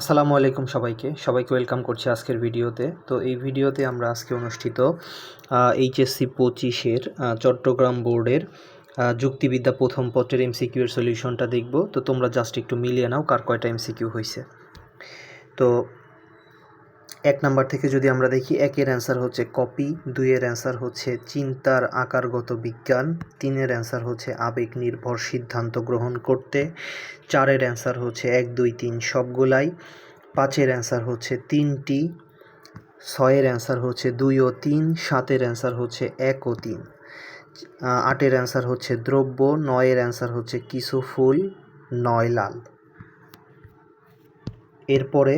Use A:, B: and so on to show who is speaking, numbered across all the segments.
A: আসসালামু আলাইকুম সবাইকে। সবাইকে ওয়েলকাম করছি আজকের ভিডিওতে। তো এই ভিডিওতে আমরা আজকে অনুষ্ঠিত এইচএসসি পঁচিশের চট্টগ্রাম বোর্ডের যুক্তিবিদ্যা প্রথম পত্রের এমসিকিউ এর সলিউশনটা দেখব। তো তোমরা জাস্ট একটু মিলিয়ে নাও কার কয়টা এমসিকিউ হয়েছে তো এক নাম্বার থেকে যদি আমরা দেখি, একের অ্যান্সার হচ্ছে কপি দুইয়ের অ্যান্সার হচ্ছে চিন্তার আকারগত বিজ্ঞান, তিনের অ্যান্সার হচ্ছে আবেগ নির্ভর সিদ্ধান্ত গ্রহণ করতে, চারের অ্যান্সার হচ্ছে এক, দুই, তিন সবগুলাই, পাঁচের অ্যান্সার হচ্ছে তিনটি, ছয়ের অ্যান্সার হচ্ছে দুই ও তিন, সাতের অ্যান্সার হচ্ছে এক ও তিন। আটের অ্যান্সার হচ্ছে দ্রব্য, নয়ের অ্যান্সার হচ্ছে কিছু ফুল, নয় লাল। এরপরে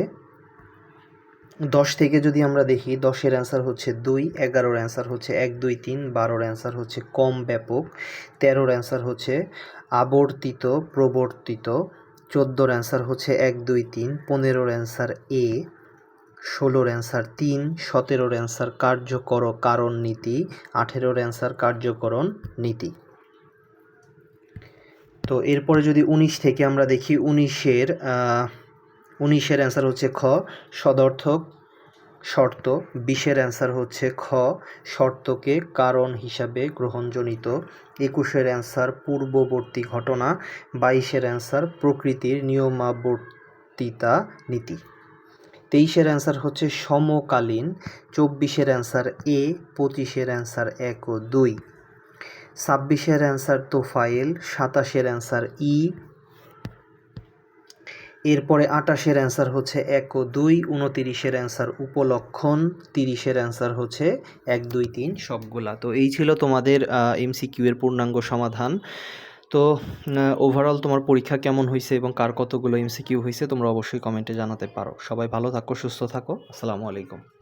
A: দশ থেকে যদি আমরা দেখি, দশের অ্যান্সার হচ্ছে দুই, এগারোর অ্যান্সার হচ্ছে এক, দুই, তিন, বারোর অ্যান্সার হচ্ছে কম ব্যাপক, তেরোর অ্যান্সার হচ্ছে আবর্তিত, প্রবর্তিত, চোদ্দোর অ্যান্সার হচ্ছে এক, দুই, তিন, পনেরোর অ্যান্সার এ, ষোলোর অ্যান্সার তিন, সতেরোর অ্যান্সার কার্যকর কারণ নীতি, আঠেরোর অ্যান্সার কার্যকরণ নীতি। তো এরপরে যদি উনিশ থেকে আমরা দেখি, উনিশের উনিশের অ্যান্সার হচ্ছে খ, সদর্থক শর্ত, বিশের অ্যান্সার হচ্ছে খ, শর্তকে কারণ হিসাবে গ্রহণজনিত। একুশের অ্যান্সার, পূর্ববর্তী ঘটনা। বাইশের অ্যান্সার, প্রকৃতির নিয়মাবর্তিতা নীতি। তেইশের অ্যান্সার হচ্ছে সমকালীন। চব্বিশের অ্যান্সার এ, পঁচিশের অ্যান্সার এক ও দুই। ছাব্বিশের অ্যান্সার তোফায়েল। সাতাশের অ্যান্সার ই এরপরে আটাশের অ্যান্সার হচ্ছে এক ও দুই, উনতিরিশের অ্যান্সার উপলক্ষণ, তিরিশের অ্যান্সার হচ্ছে এক, দুই, তিন, সবগুলা। তো এই ছিল তোমাদের এমসিকিউ এর পূর্ণাঙ্গ সমাধান। তো ওভারঅল তোমার পরীক্ষা কেমন হয়েছে এবং কার কতগুলো এমসিকিউ হয়েছে তোমরা অবশ্যই কমেন্টে জানাতে পারো। সবাই ভালো থাকো, সুস্থ থাকো। আসসালামু আলাইকুম।